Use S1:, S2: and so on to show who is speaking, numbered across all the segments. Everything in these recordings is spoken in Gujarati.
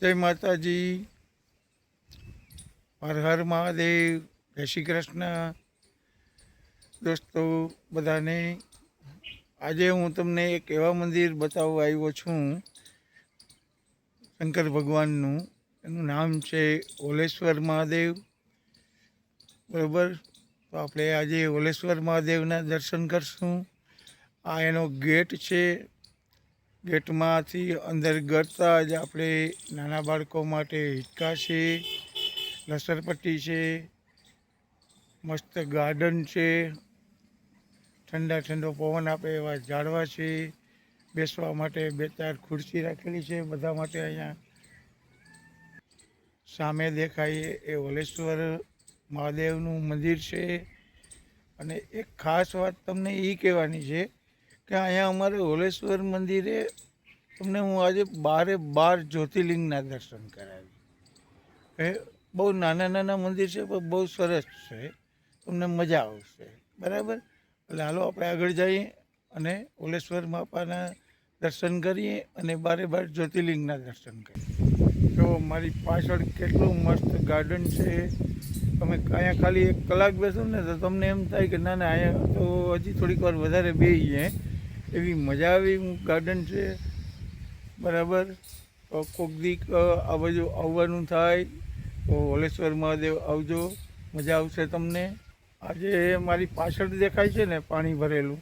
S1: જય માતાજી. હર હર મહાદેવ. જય શ્રી કૃષ્ણ. દોસ્તો, બધાને, આજે હું તમને એક એવા મંદિર બતાવવા આવ્યો છું, શંકર ભગવાનનું. એનું નામ છે ઓલેશ્વર મહાદેવ. બરાબર? તો આપણે આજે ઓલેશ્વર મહાદેવના દર્શન કરશું. આ એનો ગેટ છે ગેટમાંથી અંદર ગરતા જ આપણે નાના બાળકો માટે હિંચકા છે, લસરપટ્ટી છે, મસ્ત ગાર્ડન છે, ઠંડા ઠંડો પવન આપે એવા ઝાડવા છે, બેસવા માટે બે ચાર ખુરશી રાખેલી છે બધા માટે અહીંયા. સામે દેખાય એ વલેશ્વર મહાદેવનું મંદિર છે. અને એક ખાસ વાત તમને એ કહેવાની છે કે અહીંયા અમારે ઓલેશ્વર મંદિરે તમને હું આજે બારે બાર જ્યોતિર્લિંગના દર્શન કરાવી એ બહુ નાના નાના મંદિર છે, પણ બહુ સરસ છે. તમને મજા આવશે. બરાબર? એટલે હાલો આપણે આગળ જઈએ અને ઓલેશ્વર બાપાના દર્શન કરીએ અને બારે બાર જ્યોતિર્લિંગના દર્શન કરીએ. તો મારી પાછળ કેટલું મસ્ત ગાર્ડન છે. તમે અહીંયા ખાલી એક કલાક બેસો ને તો તમને એમ થાય કે ના ના, અહીંયા તો હજી થોડીક વાર વધારે બેસીએ એવી મજા આવી. ગાર્ડન છે. બરાબર. કોક દીક આ બાજુ આવવાનું થાય તો હોલેશ્વર મહાદેવ આવજો. મજા આવશે તમને. આજે મારી પાછળ દેખાય છે ને પાણી ભરેલું.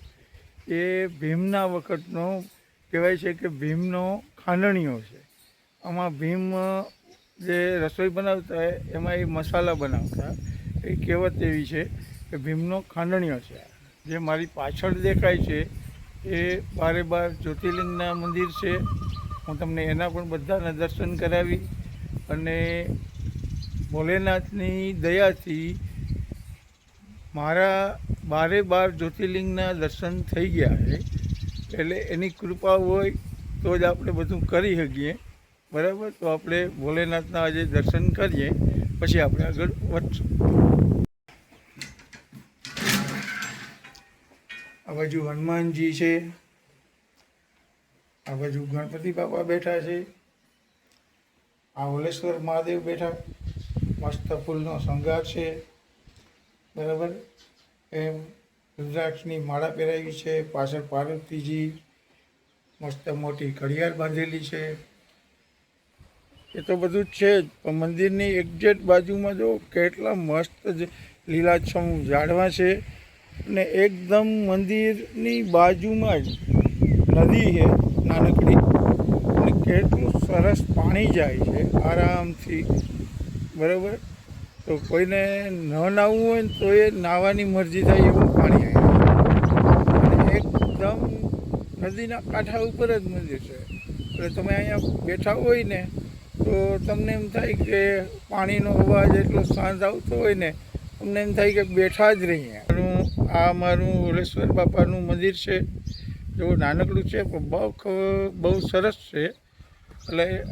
S1: એ ભીમના વખતનો, કહેવાય છે કે ભીમનો ખાંડણીઓ છે. આમાં ભીમ જે રસોઈ બનાવતા હોય, એમાં એ મસાલા બનાવતા એ કહેવત એવી છે કે ભીમનો ખાંડણીઓ છે. જે મારી પાછળ દેખાય છે એ બારે બાર જ્યોતિર્લિંગના મંદિર છે. હું તમને એના પણ બધાના દર્શન કરાવી અને ભોલેનાથની દયાથી મારા બારે બાર જ્યોતિર્લિંગના દર્શન થઈ ગયા છે. એટલે એની કૃપા હોય તો જ આપણે બધું કરી શકીએ. બરાબર? તો આપણે ભોલેનાથના આજે દર્શન કરીએ. પછી આપણે આગળ વધશું. આ બાજુ હનુમાનજી છે. આ બાજુ ગણપતિ બાપા બેઠા છે. આ ઓલેશ્વર મહાદેવ બેઠા. મસ્ત ફૂલનો શણગાર છે. બરાબર? એમ રુદ્રાક્ષની માળા પહેરાવી છે. પાછળ પાર્વતીજી મસ્ત મોટી ઘડિયાળ બાંધેલી છે. એ તો બધું જ છે જ, પણ મંદિરની એક્ઝેક્ટ બાજુમાં જો કેટલા મસ્ત લીલાછમ ઝાડવા છે. અને એકદમ મંદિરની બાજુમાં જ નદી છે, નાનકડી. અને કેટલું સરસ પાણી જાય છે, આરામથી. બરાબર? તો કોઈને ન નાહવું હોય ને તો એ નાહવાની મરજી થાય એવું પાણી આવે એકદમ નદીના કાંઠા ઉપર જ મંદિર છે. એટલે તમે અહીંયા બેઠા હોય ને તો તમને એમ થાય કે પાણીનો અવાજ એટલો શાંત આવતો હોય ને, તમને એમ થાય કે બેઠા જ રહીએ. આ મારું ઓલેશ્વર બાપાનું મંદિર છે. જો નાનકડું છે, પણ બહુ બહુ સરસ છે. એટલે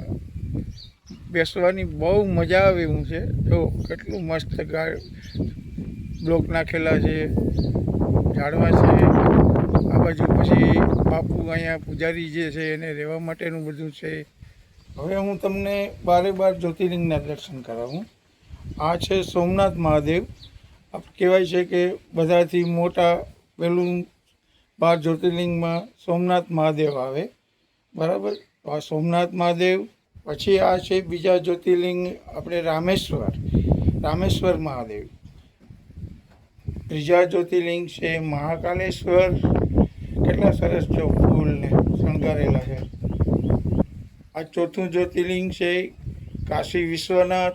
S1: બેસવાની બહુ મજા આવે એવું છે. જો કેટલું મસ્ત બ્લોક નાખેલા છે, ઝાડવા છે. આ બાજુ પછી બાપુ અહીંયા પૂજારી જે છે, એને રહેવા માટેનું બધું છે. હવે હું તમને બારે બાર જ્યોતિર્લિંગના દર્શન કરાવું. આ છે સોમનાથ મહાદેવ. કહેવાય છે કે બધાથી મોટા પહેલું બાર જ્યોતિર્લિંગમાં સોમનાથ મહાદેવ આવે. બરાબર? આ સોમનાથ મહાદેવ, પછી આ છે બીજા જ્યોતિર્લિંગ આપણે રામેશ્વર રામેશ્વર મહાદેવ. ત્રીજા જ્યોતિર્લિંગ છે મહાકાલેશ્વર. કેટલા સરસ જો ફૂલને શણગારેલા છે. આ ચોથું જ્યોતિર્લિંગ છે કાશી વિશ્વનાથ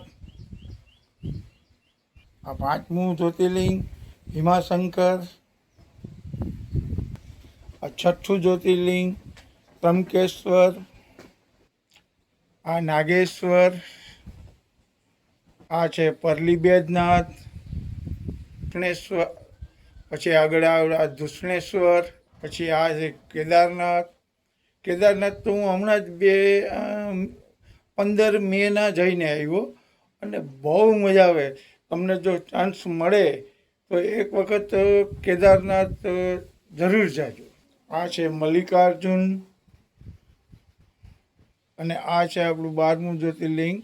S1: આ પાંચમું જ્યોતિર્લિંગ, હિમાશંકર. આ છઠ્ઠું જ્યોતિર્લિંગ ત્રંકેશ્વર આ નાગેશ્વર. આ છે પરલી બેદનાથ દક્ષિણેશ્વર પછી આગળ આ દૂષણેશ્વર પછી આ છે કેદારનાથ. કેદારનાથ તો હું હમણાં જ બે પંદર મેના જઈને આવ્યો. અને બહુ મજા આવે. તમને જો ચાન્સ મળે, તો એક વખત કેદારનાથ જરૂર જાજો. આ છે મલ્લિકાર્જુન અને આ છે આપણું બારમું જ્યોતિર્લિંગ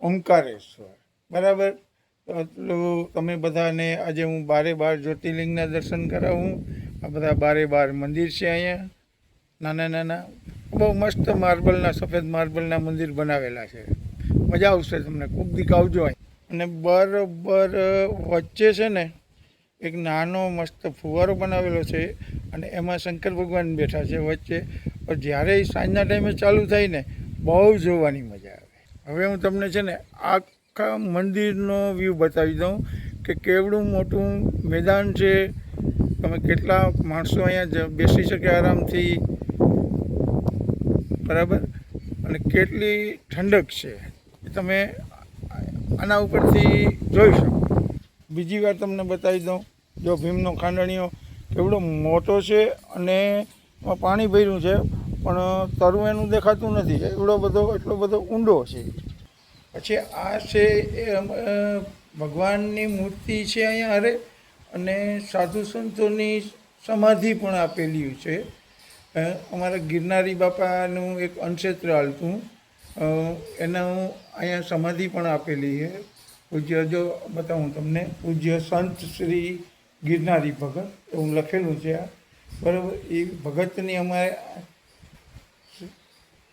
S1: ઓમકારેશ્વર. બરાબર? એટલું તમે બધાને આજે હું બારે બાર જ્યોતિર્લિંગના દર્શન કરાવું. આ બધા બારે બાર મંદિર છે અહીંયા. નાના નાના. બહુ મસ્ત માર્બલના, સફેદ માર્બલના મંદિર બનાવેલા છે. મજા આવશે તમને. ખૂબ દીક આવજો અહીં. અને બરોબર વચ્ચે છે ને એક નાનો મસ્ત ફુવારો બનાવેલો છે અને એમાં શંકર ભગવાન બેઠા છે વચ્ચે. પણ જ્યારે સાંજના ટાઈમે ચાલુ થાય ને, બહુ જોવાની મજા આવે. હવે હું તમને છે ને આખા મંદિરનો વ્યૂ બતાવી દઉં કે કેવડું મોટું મેદાન છે. તમે કેટલા માણસો અહીંયા બેસી શકે આરામથી. બરાબર? અને કેટલી ઠંડક છે. તમે આના ઉપરથી જોઈ શકો બીજી વાર તમને બતાવી દઉં, જો ભીમનો ખાંડણીઓ કેવડો મોટો છે અને એમાં પાણી ભર્યું છે, પણ તરવું એનું દેખાતું નથી. એવડો બધો, એટલો બધો ઊંડો છે. પછી આ છે એ ભગવાનની મૂર્તિ છે અહીંયા અરે અને સાધુ સંતોની સમાધિ પણ આપેલી છે. અમારા ગિરનારી બાપાનું એક અનક્ષેત્ર હાલતું. એનું અહીંયા સમાધિ પણ આપેલી છે. પૂજ્ય જો બતાવું તમને, પૂજ્ય સંત શ્રી ગિરનારી ભગત એવું લખેલું છે આ. બરાબર, એ ભગતની અમારે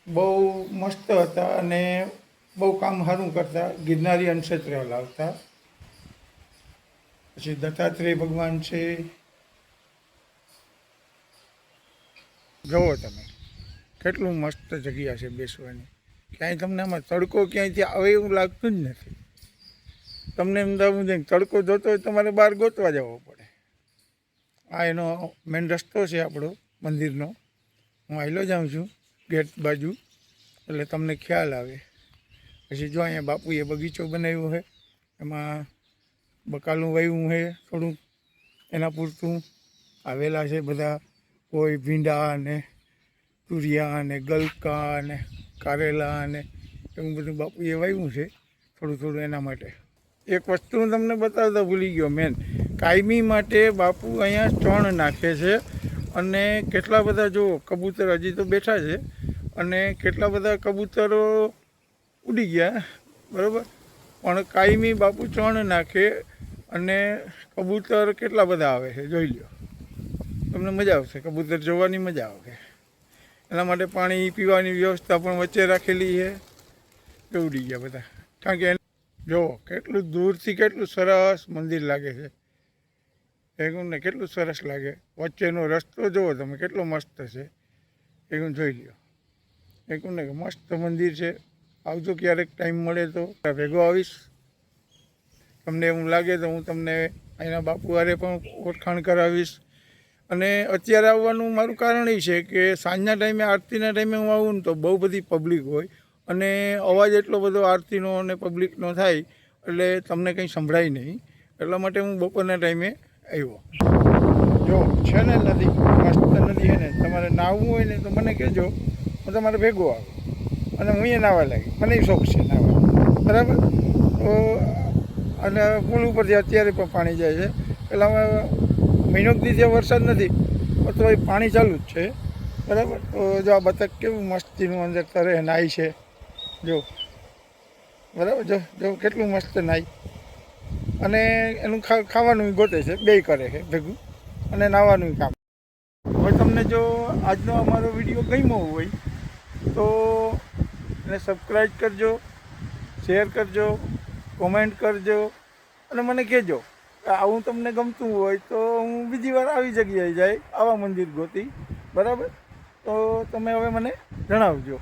S1: બહુ મસ્ત હતા અને બહુ કામ સારું કરતા, ગિરનારી અંશત્ર લાવતા. પછી દત્તાત્રેય ભગવાન છે. જુઓ તમે, કેટલું મસ્ત જગ્યા છે બેસવાની. ક્યાંય તમને આમાં તડકો ક્યાંયથી આવે એવું લાગતું જ નથી. તમને અમદાવાદ તડકો જોતો હોય તમારે બહાર ગોતવા જવો પડે. આ એનો મેન રસ્તો છે આપણો મંદિરનો. હું આવેલો જાઉં છું, ગેટ બાજુ. એટલે તમને ખ્યાલ આવે. પછી જો અહીંયા બાપુએ બગીચો બનાવ્યો છે, એમાં બકાલું વાવ્યું છે, થોડુંક એના પૂરતું. આવેલા છે બધા, કોઈ ભીંડા ને તુરિયા ને ગલકા અને કારેલા અને એવું બધું બાપુએ વાવ્યું છે થોડું થોડું એના માટે. એક વસ્તુ હું તમને બતાવતા ભૂલી ગયો મેન. કાયમી માટે બાપુ અહીંયા ચણ નાખે છે અને કેટલા બધા જો કબૂતર હજી તો બેઠા છે અને કેટલા બધા કબૂતરો ઉડી ગયા, બરાબર? પણ કાયમી બાપુ ચણ નાખે અને કબૂતર કેટલા બધા આવે છે, જોઈ લો તમને મજા આવશે, કબૂતર જોવાની મજા આવે એના માટે પાણી પીવાની વ્યવસ્થા પણ વચ્ચે રાખેલી છે. ઉડી ગયા બધા. કારણ કે એને- જો, કેટલું દૂરથી કેટલું સરસ મંદિર લાગે છે. એકમ ને કેટલું સરસ લાગે. વચ્ચેનો રસ્તો જુઓ તમે, કેટલો મસ્ત છે. એકમ જોઈ લો એકમ ને મસ્ત મંદિર છે. આવજો ક્યારેક ટાઈમ મળે તો. ભેગો આવીશ. તમને એવું લાગે તો હું તમને અહીંના બાપુ હારે પણ ઓળખાણ કરાવીશ. અને અત્યારે આવવાનું મારું કારણ એ છે કે સાંજના ટાઈમે, આરતીના ટાઈમે હું આવું ને તો બહુ બધી પબ્લિક હોય અને અવાજ એટલો બધો આરતીનો અને પબ્લિકનો થાય એટલે તમને કંઈ સંભળાય નહીં. એટલા માટે હું બપોરના ટાઈમે આવ્યો. જો, છે ને નદી, મસ્ત નદી છે ને તમારે નાહવું હોય ને તો મને કહેજો, હું તમારે ભેગો આવું. અને હું એ નાહવા લાગી. મને શોખ છે નાહવા. બરાબર? તો, અને પુલ ઉપરથી અત્યારે પણ પાણી જાય છે. એટલે હવે મહિનો ત્યાં વરસાદ નથી, પણ તો પાણી ચાલુ જ છે. બરાબર? તો જો આ બતક કેવું મસ્તીનું અંદર તરે નાય છે. જો. બરાબર? જો જો કેટલું મસ્ત નાય. અને એનું ખા, ખાવાનું ગોતે છે, બેય કરે છે ભેગું. અને નાહવાનું કામ. હવે તમને જો આજનો અમારો વીડિયો ગમ્યો હોય, તો એને સબસ્ક્રાઈબ કરજો શેર કરજો કોમેન્ટ કરજો, અને મને કહેજો. આવું તમને ગમતું હોય તો હું બીજી વાર આવી જગ્યાએ જાય, આવા મંદિર ગોતી. બરાબર? તો તમે હવે મને જણાવજો.